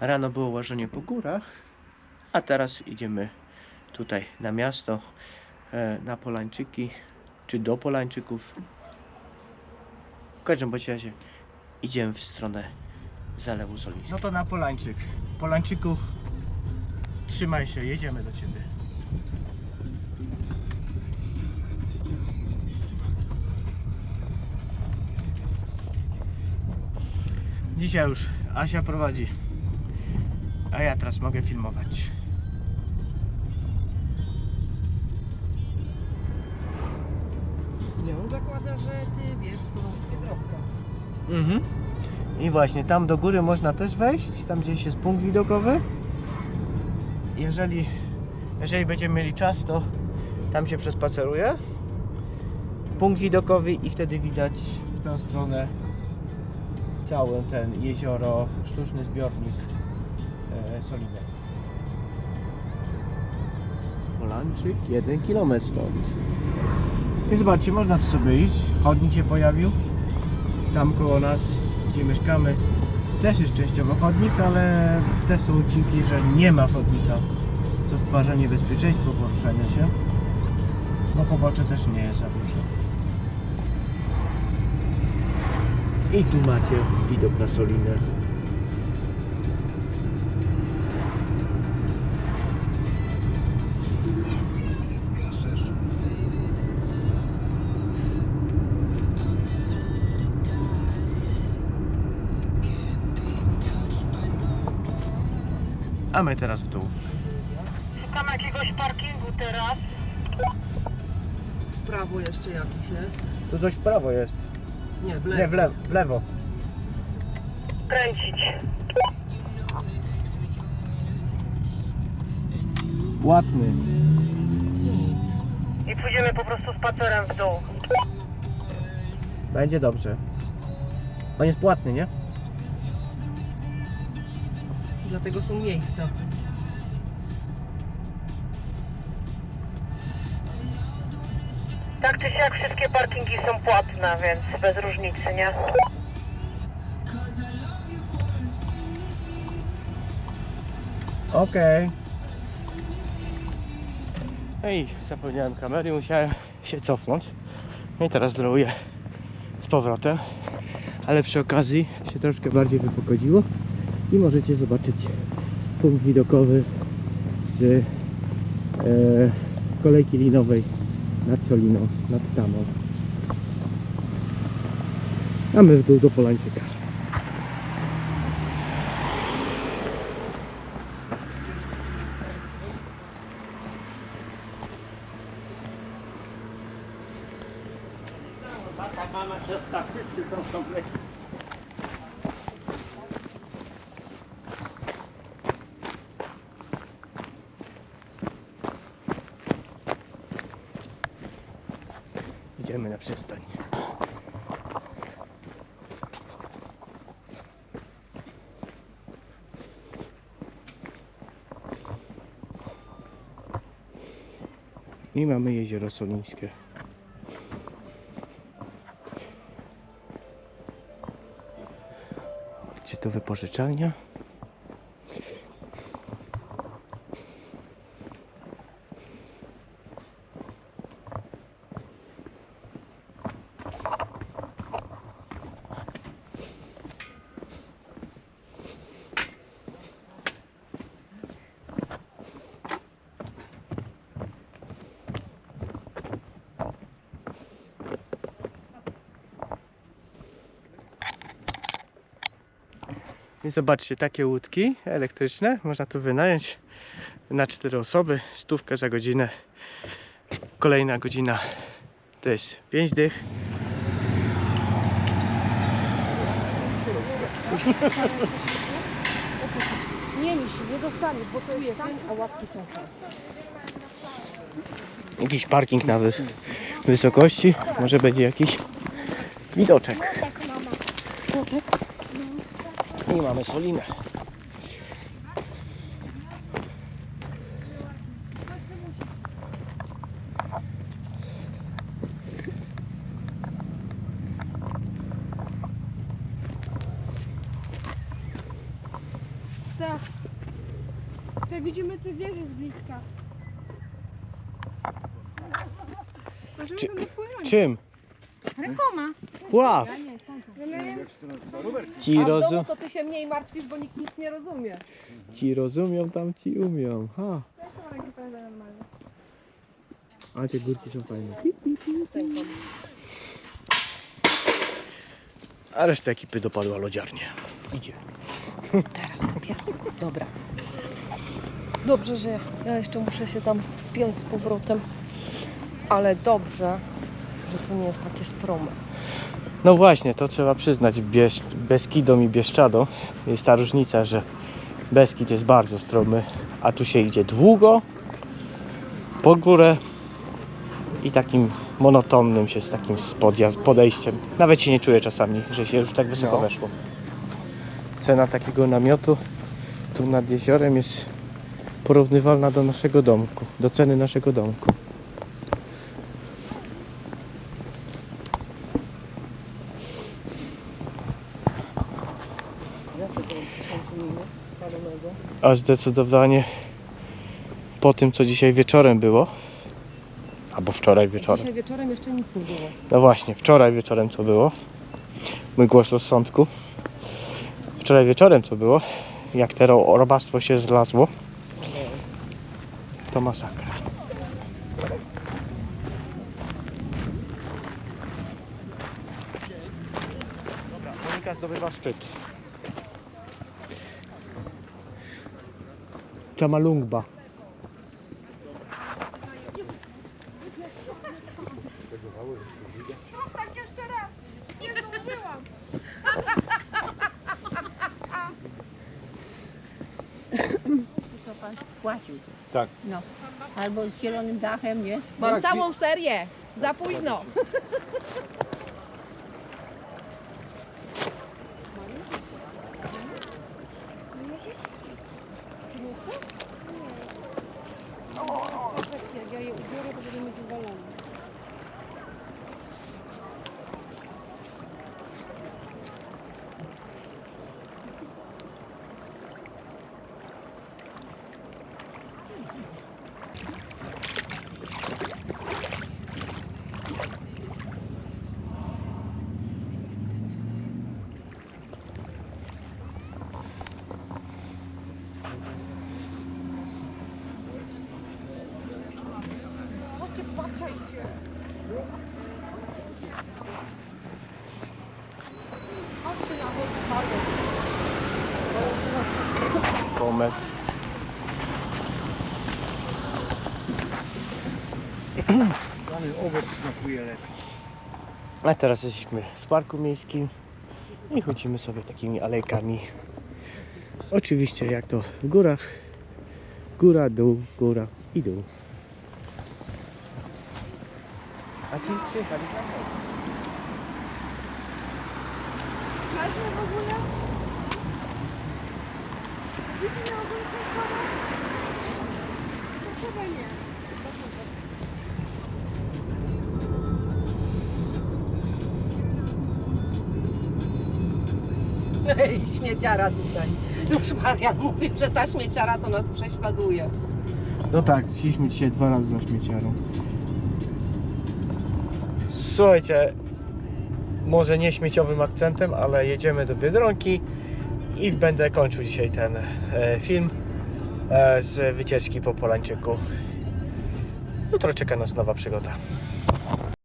Rano było łażenie po górach, a teraz idziemy tutaj na miasto, e, na Polańczyki, czy do Polańczyków. W każdym bądź razie idziemy w stronę Zalewu Solińskiego. No to na Polańczyk. Polańczyku, trzymaj się, jedziemy do Ciebie. Dzisiaj już Asia prowadzi, a ja teraz mogę filmować. Nie, on zakłada, że ty wiesz, którą sobie drogę. Mhm. I właśnie tam do góry można też wejść, tam gdzieś jest punkt widokowy. Jeżeli, jeżeli będziemy mieli czas, to tam się przespaceruje. Punkt widokowy i wtedy widać w tę stronę cały ten jezioro, sztuczny zbiornik e, Soliny. Polanczyk, jeden kilometr stąd. I zobaczcie, można tu sobie iść. Chodnik się pojawił tam koło nas, gdzie mieszkamy, też jest częściowo chodnik, ale te są odcinki, że nie ma chodnika, co stwarza niebezpieczeństwo poruszania się. No pobocze też nie jest za duże. I tu macie widok na Solinę. A my teraz w dół. Szukam jakiegoś parkingu teraz. W prawo jeszcze jakiś jest. Tu coś w prawo jest. Nie, w lewo. Nie, w, lewo, w lewo. Kręcić. Płatny. I pójdziemy po prostu spacerem w dół. Będzie dobrze. On jest płatny, nie? Dlatego są miejsca. Tak czy siak wszystkie parkingi są płatne, więc bez różnicy, nie? Okej. Ej, zapomniałem kamery, musiałem się cofnąć. No i teraz drołuję z powrotem. Ale przy okazji się troszkę bardziej wypogodziło i możecie zobaczyć punkt widokowy z e, kolejki linowej nad Soliną, nad Tamą. A my w dół do Polańczyka. Tata, mama, siostra, wszyscy są w komplecie. Idziemy na przystań. I mamy jezioro Solińskie. Gdzie to wypożyczalnia? I zobaczcie, takie łódki elektryczne można tu wynająć na 4 osoby, stówkę za godzinę. Kolejna godzina to jest 5 dych. Nie niż, nie dostaniesz, bo to jest tam, a ławki są tam. Jakiś parking na wys wysokości, może będzie jakiś widoczek. I mamy solinę. Tutaj widzimy te wieże z bliska. Możemy Czy- tam dopłynąć. Czym? Rękoma. Pław! Ci, A w rozum... to ty się mniej martwisz, bo nikt nic nie rozumie. ci rozumią, tam ci umią. Ha. A te górki są fajne. A reszta ekipy dopadła lodziarnię. Idzie. Teraz dopiero. Dobra. Dobrze, że ja jeszcze muszę się tam wspiąć z powrotem. Ale dobrze, że to nie jest takie strome. No właśnie, to trzeba przyznać Biesz... Beskidom i Bieszczadom. Jest ta różnica, że Beskid jest bardzo stromy, a tu się idzie długo po górę i takim monotonnym się z takim podejściem. Nawet się nie czuję czasami, że się już tak wysoko No. weszło. Cena takiego namiotu tu nad jeziorem jest porównywalna do naszego domku, do ceny naszego domku. A zdecydowanie po tym, co dzisiaj wieczorem było, albo wczoraj wieczorem. Dzisiaj wieczorem jeszcze nic nie było. No właśnie, wczoraj wieczorem co było? Mój głos rozsądku. Wczoraj wieczorem co było? Jak te ro- robactwo się zlazło? To masakra. Dobra, Monika zdobywa szczyt. Chamalungba. Co pan płacił? Tak. No. Albo z zielonym dachem, nie? Mam całą serię. Za późno. Je ubiorę, to będę mieć idzie. Chodźcie na chodź, Komet. Dany owoc smakuje lepiej. A teraz jesteśmy w parku miejskim i chodzimy sobie takimi alejkami. Oczywiście jak to w górach. Góra, dół, góra i dół. A ci przyjechali z nami? Każdy w ogóle? Widzimy ogólnie To chyba nie. Ej, śmieciara tutaj. Już Marian mówi, że ta śmieciara to nas prześladuje. No tak, szliśmy dzisiaj dwa razy za śmieciarą. Słuchajcie, może nie śmieciowym akcentem, ale jedziemy do Biedronki i będę kończył dzisiaj ten e, film e, z wycieczki po Polańczyku. Jutro czeka nas nowa przygoda.